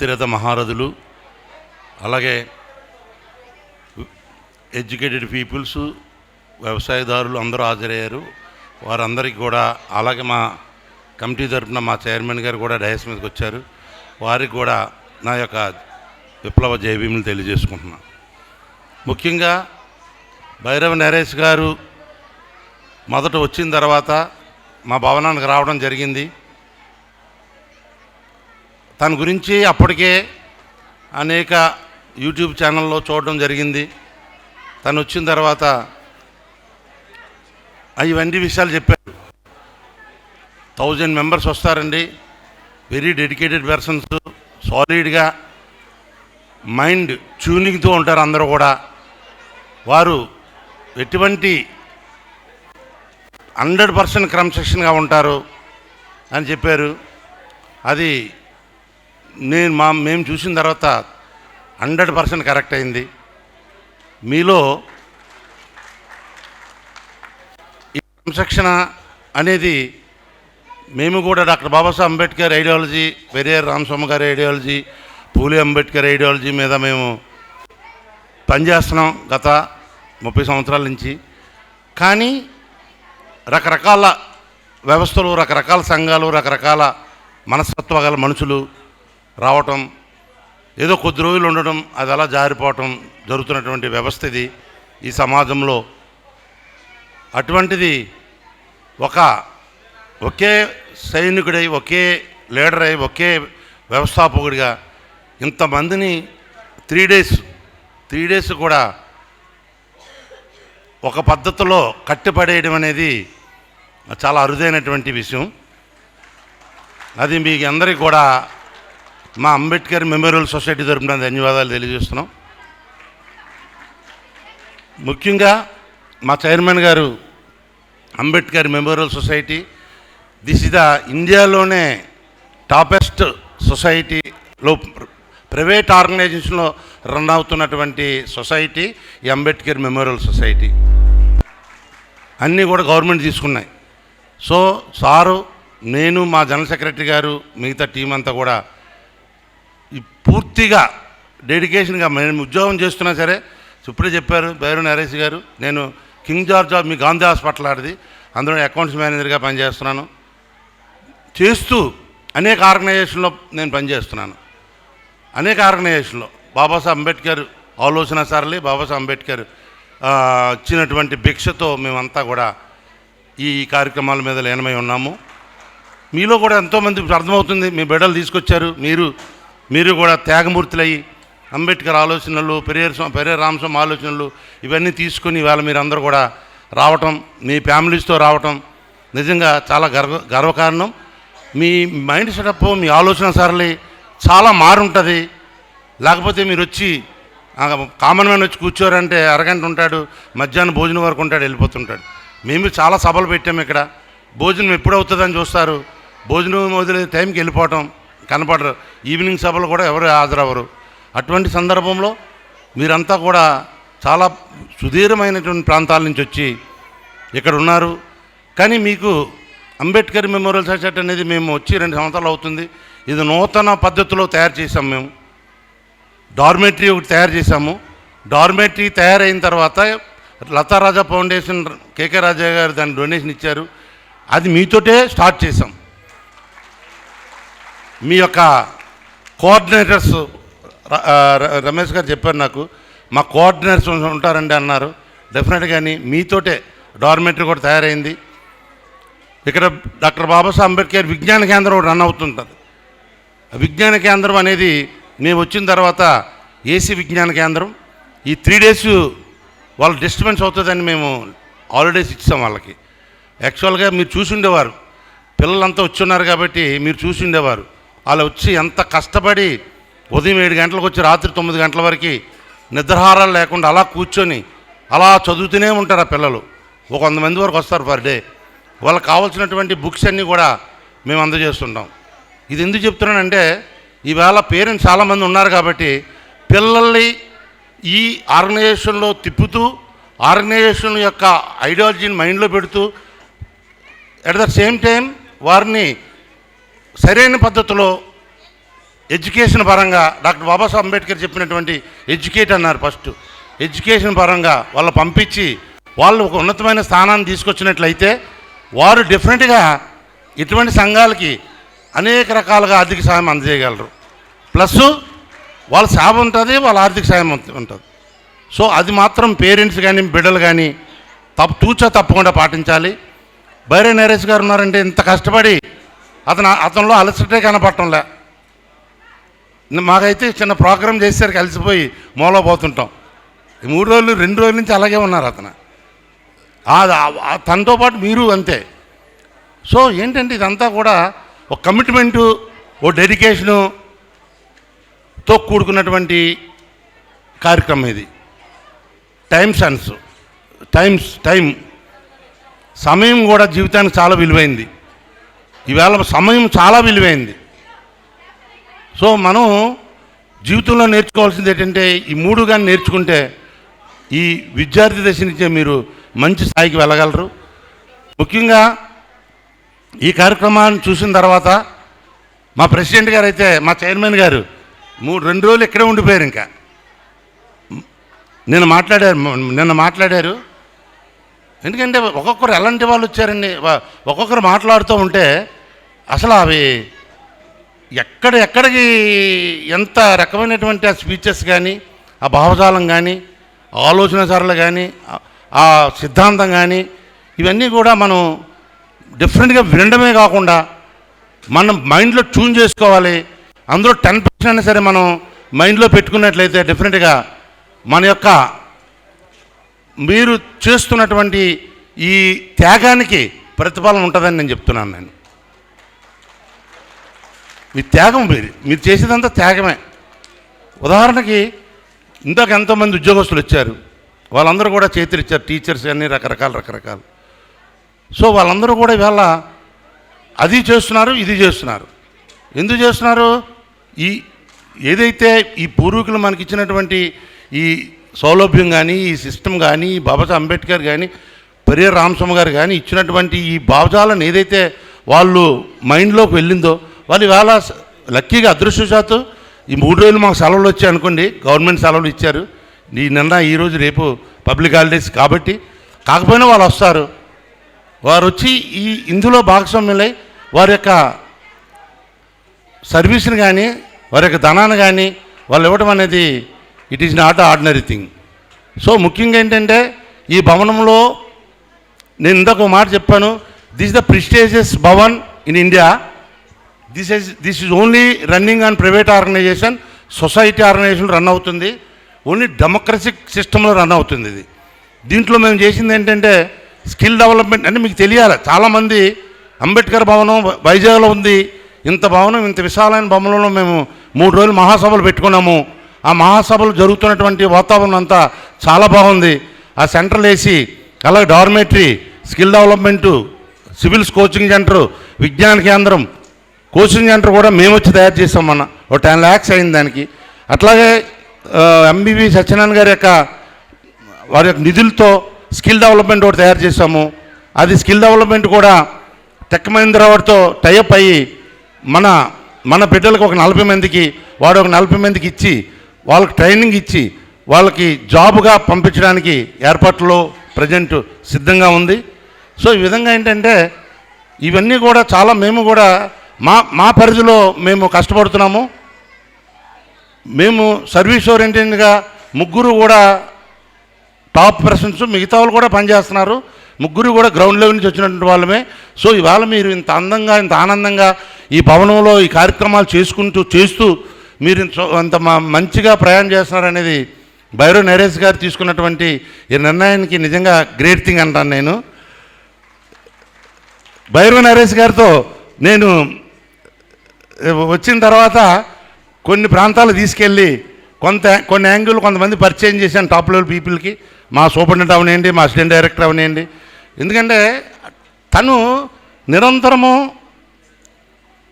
అతిరథ మహారథులు అలాగే educated peoples వ్యవసాయదారులు అందరూ హాజరయ్యారు. వారందరికీ కూడా అలాగే మా కమిటీ తరఫున మా చైర్మన్ గారు కూడా డయస్ మీదకి వచ్చారు. వారికి కూడా నా యొక్క విప్లవ జయభీములు తెలియజేసుకుంటున్నాను ముఖ్యంగా భైరవ నరేష్ గారు మొదట వచ్చిన తర్వాత మా భవనానికి రావడం జరిగింది. తన గురించి అప్పటికే అనేక యూట్యూబ్ ఛానల్లో చూడడం జరిగింది. తను వచ్చిన తర్వాత ఇవన్నీ విషయాలు చెప్పారు. థౌజండ్ మెంబర్స్ వస్తారండి. వెరీ డెడికేటెడ్ పర్సన్స్ సాలిడ్గా మైండ్ ట్యూనింగ్తో ఉంటారు అందరూ కూడా. వారు ఎటువంటి హండ్రెడ్ పర్సెంట్ క్రమశిక్షణగా ఉంటారు అని చెప్పారు. అది నేను మా మేము చూసిన తర్వాత హండ్రెడ్ పర్సెంట్ కరెక్ట్ అయింది. మీలో ఈ క్రమశిక్షణ అనేది మేము కూడా డాక్టర్ బాబాసాహెబ్ అంబేద్కర్ ఐడియాలజీ పెరియార్ రామస్వామి గారి ఐడియాలజీ పూలే అంబేద్కర్ ఐడియాలజీ మీద మేము పనిచేస్తున్నాం గత ముప్పై సంవత్సరాల నుంచి. కానీ రకరకాల వ్యవస్థలు రకరకాల సంఘాలు రకరకాల మనస్తత్వ గల మనుషులు రావటం ఏదో కొద్ది రోజులు ఉండడం అది అలా జారిపోవటం జరుగుతున్నటువంటి వ్యవస్థ ఇది ఈ సమాజంలో. అటువంటిది ఒక ఒకే సైనికుడై ఒకే లీడర్ అయి ఒకే వ్యవస్థాపకుడిగా ఇంతమందిని త్రీ డేస్ త్రీ డేస్ కూడా ఒక పద్ధతిలో కట్టిపడేయడం అనేది చాలా అరుదైనటువంటి విషయం. అది మీకు అందరికీ కూడా మా అంబేద్కర్ మెమోరియల్ సొసైటీ తరపున ధన్యవాదాలు తెలియజేస్తున్నాం. ముఖ్యంగా మా చైర్మన్ గారు Ambedkar memorial society this is the ఇండియాలోనే టాపెస్ట్ సొసైటీలో ప్రైవేట్ ఆర్గనైజేషన్లో రన్ అవుతున్నటువంటి సొసైటీ ఈ అంబేద్కర్ మెమోరియల్ సొసైటీ. అన్నీ కూడా గవర్నమెంట్ తీసుకున్నాయి. సో సారు నేను మా జనరల్ సెక్రటరీ గారు మిగతా టీం అంతా కూడా ఈ పూర్తిగా డెడికేషన్గా మేము ఉద్యోగం చేస్తున్నా సరే ఇప్పుడే చెప్పారు బైరు నరేష్ గారు నేను కింగ్ జార్జ్ ఆఫ్ మీ గాంధీ హాస్పిటల్ ఆడిది అందులో అకౌంట్స్ మేనేజర్గా పనిచేస్తున్నాను. చేస్తూ అనేక ఆర్గనైజేషన్లో నేను పనిచేస్తున్నాను. అనేక ఆర్గనైజేషన్లో. బాబాసాహెబ్ అంబేద్కర్ ఆలోచన సార్లే బాబాసాహెబ్ అంబేద్కర్ ఇచ్చినటువంటి భిక్షతో మేమంతా కూడా ఈ కార్యక్రమాల మీద లీనమై ఉన్నాము. మీలో కూడా ఎంతోమంది అర్థమవుతుంది మీ బిడ్డలు తీసుకొచ్చారు మీరు మీరు కూడా త్యాగమూర్తులయ్యి అంబేద్కర్ ఆలోచనలు పెరియర్ స్వా- పెరియర్ రామస్వామి ఆలోచనలు ఇవన్నీ తీసుకుని ఇవాళ మీరు అందరూ కూడా రావటం మీ ఫ్యామిలీస్తో రావటం నిజంగా చాలా గర్వ గర్వకారణం. మీ మైండ్ సెటప్ మీ ఆలోచన సరళి చాలా మారుంటుంది. లేకపోతే మీరు వచ్చి కామన్ మ్యాన్ వచ్చి కూర్చోరంటే అరగంట ఉంటాడు మధ్యాహ్నం భోజనం వరకు ఉంటాడు వెళ్ళిపోతుంటాడు. మేము చాలా సభలు పెట్టాము ఇక్కడ. భోజనం ఎప్పుడు అవుతుందని చూస్తారు. భోజనం వదిలే టైంకి వెళ్ళిపోవటం. కనపడరు. ఈవినింగ్ సభలు కూడా ఎవరు హాజరవ్వరు. అటువంటి సందర్భంలో మీరంతా కూడా చాలా సుదీర్ఘమైనటువంటి ప్రాంతాల నుంచి వచ్చి ఇక్కడ ఉన్నారు. కానీ మీకు అంబేద్కర్ మెమోరియల్ సొసైటీ అనేది మేము వచ్చి రెండు సంవత్సరాలు అవుతుంది. ఇది నూతన పద్ధతిలో తయారు చేసాం మేము. డార్మెటరీ ఒకటి తయారు చేశాము. డార్మెటరీ తయారైన తర్వాత లతా రాజా ఫౌండేషన్ కేకే రాజా గారు దాని డొనేషన్ ఇచ్చారు. అది మీతోటే స్టార్ట్ చేసాం మీ యొక్క కోఆర్డినేటర్స్ ర- ర- రమేష్ గారు చెప్పారు నాకు మా కోఆర్డినేటర్స్ ఉంటారండి అన్నారు. డెఫినెట్గాని మీతోటే డార్మెటరీ కూడా తయారైంది. ఇక్కడ డాక్టర్ బాబాసాహెబ్ అంబేద్కర్ విజ్ఞాన కేంద్రం ఒకటి రన్ అవుతుంటుంది. ఆ విజ్ఞాన కేంద్రం అనేది మేము వచ్చిన తర్వాత ఏసీ విజ్ఞాన కేంద్రం ఈ త్రీ డేస్ వాళ్ళు డిస్టర్బెన్స్ అవుతుందని మేము హాలిడేస్ ఇచ్చాం వాళ్ళకి. యాక్చువల్గా మీరు చూసి ఉండేవారు. పిల్లలంతా వచ్చి ఉన్నారు కాబట్టి మీరు చూసి ఉండేవారు. వాళ్ళు వచ్చి ఎంత కష్టపడి ఉదయం ఏడు గంటలకు వచ్చి రాత్రి తొమ్మిది గంటల వరకు నిద్రహారాలు లేకుండా అలా కూర్చొని అలా చదువుతూనే ఉంటారు ఆ పిల్లలు. ఒక వంద మంది వరకు వస్తారు పర్ డే. వాళ్ళకి కావాల్సినటువంటి బుక్స్ అన్నీ కూడా మేము అందజేస్తుంటాం. ఇది ఎందుకు చెప్తున్నానంటే ఈవేళ పేరెంట్స్ చాలామంది ఉన్నారు కాబట్టి పిల్లల్ని ఈ ఆర్గనైజేషన్లో తిప్పుతూ ఆర్గనైజేషన్ యొక్క ఐడియాలజీని మైండ్లో పెడుతూ అట్ ద సేమ్ టైం వారిని సరైన పద్ధతిలో ఎడ్యుకేషన్ పరంగా డాక్టర్ బాబాసాహెబ్ అంబేద్కర్ చెప్పినటువంటి ఎడ్యుకేట్ అన్నారు ఫస్ట్. ఎడ్యుకేషన్ పరంగా వాళ్ళు పంపించి వాళ్ళు ఒక ఉన్నతమైన స్థానాన్ని తీసుకొచ్చినట్లయితే వారు డెఫినెట్గా ఇటువంటి సంఘాలకి అనేక రకాలుగా ఆర్థిక సాయం అందజేయగలరు. ప్లస్ వాళ్ళ సేవ ఉంటుంది వాళ్ళ ఆర్థిక సాయం ఉంటుంది. సో అది మాత్రం పేరెంట్స్ కానీ బిడ్డలు కానీ తప్పు తూచా తప్పకుండా పాటించాలి. బైరే నరేష్ గారు ఉన్నారంటే ఇంత కష్టపడి అతను అతనిలో అలసటే కనపడటంలే. మాకైతే చిన్న ప్రోగ్రామ్ చేసేసరికి కలిసిపోయి మూలో పోతుంటాం. మూడు రోజులు రెండు రోజుల నుంచి అలాగే ఉన్నారు అతను. తనతో పాటు మీరు అంతే. సో ఏంటంటే ఇదంతా కూడా ఒక కమిట్మెంటు ఓ డెడికేషను తో కూడుకున్నటువంటి కార్యక్రమం ఇది. టైం సెన్స్ టైమ్స్ టైం సమయం కూడా జీవితానికి చాలా విలువైంది. ఈవేళ సమయం చాలా విలువైంది. సో మనం జీవితంలో నేర్చుకోవాల్సింది ఏంటంటే ఈ మూడు కానీ నేర్చుకుంటే ఈ విద్యార్థి దశ నుంచే మీరు మంచి స్థాయికి వెళ్ళగలరు. ముఖ్యంగా ఈ కార్యక్రమాన్ని చూసిన తర్వాత మా ప్రెసిడెంట్ గారు అయితే మా చైర్మన్ గారు మూడు రెండు రోజులు ఇక్కడే ఉండిపోయారు ఇంకా. నిన్న మాట్లాడారు నిన్న మాట్లాడారు. ఎందుకంటే ఒక్కొక్కరు ఎలాంటి వాళ్ళు వచ్చారండి ఒక్కొక్కరు మాట్లాడుతూ ఉంటే అసలు అవి ఎక్కడ ఎక్కడికి ఎంత రకమైనటువంటి ఆ స్పీచెస్ కానీ ఆ భావజాలం కానీ ఆలోచన సరళ కానీ ఆ- ఆ సిద్ధాంతం కానీ ఇవన్నీ కూడా మనం డిఫరెంట్గా వినడమే కాకుండా మనం మైండ్లో ట్యూన్ చేసుకోవాలి. అందులో టెన్ పర్సెంట్ అయినా సరే మనం మైండ్లో పెట్టుకున్నట్లయితే డెఫినెట్గా మన యొక్క మీరు చేస్తున్నటువంటి ఈ త్యాగానికి ప్రతిఫలం ఉంటుందని నేను చెప్తున్నాను నేను. మీ త్యాగం మీరు మీరు చేసేదంతా త్యాగమే. ఉదాహరణకి ఇందాక ఎంతోమంది ఉద్యోగస్తులు వచ్చారు. వాళ్ళందరూ కూడా చేతులు ఇచ్చారు టీచర్స్ అన్ని రకరకాల రకరకాలు. సో వాళ్ళందరూ కూడా ఇవాళ అది చేస్తున్నారు ఇది చేస్తున్నారు. ఎందుకు చేస్తున్నారు? ఈ ఏదైతే ఈ పూర్వీకులు మనకి ఇచ్చినటువంటి ఈ సౌలభ్యం కానీ ఈ సిస్టమ్ కానీ బాబాసా బాబాసాహెబ్ అంబేద్కర్ కానీ పెరియర్ రామస్వామి గారు కానీ ఇచ్చినటువంటి ఈ భావజాలను ఏదైతే వాళ్ళు మైండ్లోకి వెళ్ళిందో వాళ్ళు ఇవాళ లక్కీగా అదృష్టశాత్తు ఈ మూడు రోజులు మాకు సెలవులు వచ్చాయి అనుకోండి గవర్నమెంట్ సెలవులు ఇచ్చారు. ఈ నిన్న ఈరోజు రేపు పబ్లిక్ హాలిడేస్ కాబట్టి కాకపోయినా వాళ్ళు వస్తారు. వారు వచ్చి ఈ ఇందులో భాగస్వామ్యులై వారి యొక్క సర్వీస్ని కానీ వారి యొక్క ధనాన్ని కానీ వాళ్ళు ఇవ్వడం అనేది it is not ordinary thing so ముఖ్యంగా ఏంటంటే ఈ భవనంలో నేను ఇందాక ఒక మాట చెప్పాను. This the prestigious Bhavan in India this is this is only running on private organization society organization run అవుతుంది. ఓన్లీ డెమోక్రసిక్ సిస్టంలో రన్ అవుతుంది ఇది. దీంట్లో మేము చేసింది ఏంటంటే స్కిల్ డెవలప్మెంట్ అంటే మీకు తెలియాలి. చాలామంది అంబేద్కర్ భవనం వైజాగ్లో ఉంది. ఇంత భవనం ఇంత విశాలమైన భవనంలో మేము మూడు రోజులు మహాసభలు పెట్టుకున్నాము. ఆ మహాసభలు జరుగుతున్నటువంటి వాతావరణం అంతా చాలా బాగుంది. ఆ సెంట్రల్ ఏసీ అలాగే dormitory skill development civils coaching centre విజ్ఞాన కేంద్రం కోచింగ్ సెంటర్ కూడా మేము వచ్చి తయారు చేసాం మొన్న. ఒక టెన్ ల్యాక్స్ అయింది దానికి. అట్లాగే ఎంబీబీ సత్యనారాయణ గారి యొక్క వారి యొక్క నిధులతో స్కిల్ డెవలప్మెంట్ ఒకటి తయారు చేసాము అది స్కిల్ డెవలప్మెంట్ కూడా టెక్ మహీంద్రా వాడితో టైఅప్ అయ్యి మన మన బిడ్డలకు ఒక నలభై మందికి వాడు ఒక నలభై మందికి ఇచ్చి వాళ్ళకి ట్రైనింగ్ ఇచ్చి వాళ్ళకి జాబ్గా పంపించడానికి ఏర్పాట్లో ప్రజెంట్ సిద్ధంగా ఉంది. సో ఈ విధంగా ఏంటంటే ఇవన్నీ కూడా చాలా మేము కూడా మా మా పరిధిలో మేము కష్టపడుతున్నాము. మేము సర్వీస్ ఓరియంటెడ్గా ముగ్గురు కూడా టాప్ పర్సన్స్ మిగతా వాళ్ళు కూడా పనిచేస్తున్నారు. ముగ్గురు కూడా గ్రౌండ్ లెవెల్ నుంచి వచ్చినటువంటి వాళ్ళమే. సో ఇవాళ మీరు ఇంత అందంగా ఇంత ఆనందంగా ఈ భవనంలో ఈ కార్యక్రమాలు చేసుకుంటూ చేస్తూ మీరు అంత మ- మంచిగా ప్రయాణం చేస్తున్నారు అనేది నరేష్ గారు తీసుకున్నటువంటి ఈ నిర్ణయానికి నిజంగా గ్రేట్ థింగ్ అంటాను నేను. భైరవ్ నరేష్ గారితో నేను వచ్చిన తర్వాత కొన్ని ప్రాంతాలు తీసుకెళ్ళి కొంత కొన్ని యాంగిల్ కొంతమంది పరిచయం చేశాను టాప్ లెవెల్ పీపుల్కి. మా సూపరింటెండెంట్ అవనివ్వండి మా అసిస్టెంట్ డైరెక్టర్ అవనివ్వండి ఎందుకంటే తను నిరంతరము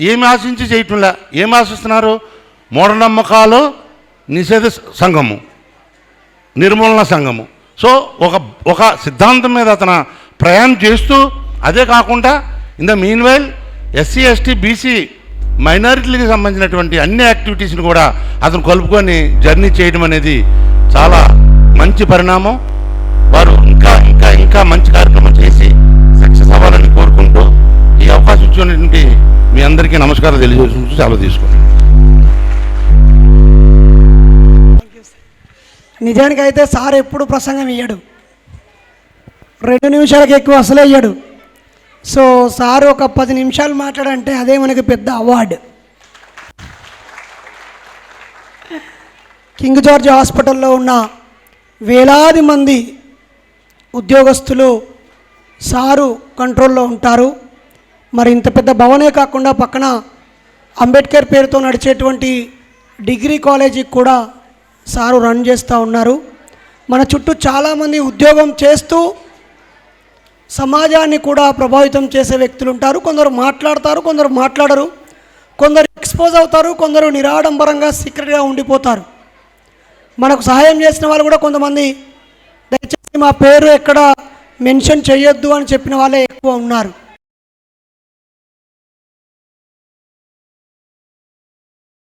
ఏమి ఆశించి చేయటంలా ఏమి ఆశిస్తున్నారు? మూఢనమ్మకాలు నిషేధ సంఘము నిర్మూలన సంఘము. సో ఒక ఒక సిద్ధాంతం మీద అతను ప్రయాణం చేస్తూ అదే కాకుండా in the meanwhile SC ST BC మైనారిటీలకు సంబంధించినటువంటి అన్ని యాక్టివిటీస్ని కూడా అతను కలుపుకొని జర్నీ చేయడం అనేది చాలా మంచి పరిణామం. వారు ఇంకా ఇంకా ఇంకా మంచి కార్యక్రమం చేసి సక్సెస్ అవ్వాలని కోరుకుంటూ ఈ అవకాశం ఇచ్చినటువంటి మీ అందరికీ నమస్కారం తెలియజేసి సెలవు తీసుకుంటాను నిజానికి అయితే సార్ ఎప్పుడు ప్రసంగం ఇయ్యడు. రెండు నిమిషాలకు ఎక్కువ అసలే ఇయ్యడు. సో సార్ ఒక పది నిమిషాలు మాట్లాడంటే అదే మనకి పెద్ద అవార్డు. కింగ్ జార్జ్ హాస్పిటల్లో ఉన్న వేలాది మంది ఉద్యోగస్తులు సారు కంట్రోల్లో ఉంటారు. మరి ఇంత పెద్ద భవనే కాకుండా పక్కన అంబేద్కర్ పేరుతో నడిచేటువంటి డిగ్రీ కాలేజీకి కూడా సారు రన్ చేస్తూ ఉన్నారు. మన చుట్టూ చాలామంది ఉద్యోగం చేస్తూ సమాజాన్ని కూడా ప్రభావితం చేసే వ్యక్తులు ఉంటారు. కొందరు మాట్లాడతారు కొందరు మాట్లాడరు. కొందరు ఎక్స్పోజ్ అవుతారు కొందరు నిరాడంబరంగా సీక్రెట్గా ఉండిపోతారు. మనకు సహాయం చేసిన వాళ్ళు కూడా కొంతమంది దయచేసి మా పేరు ఎక్కడ మెన్షన్ చేయొద్దు అని చెప్పిన వాళ్ళే ఎక్కువ ఉన్నారు.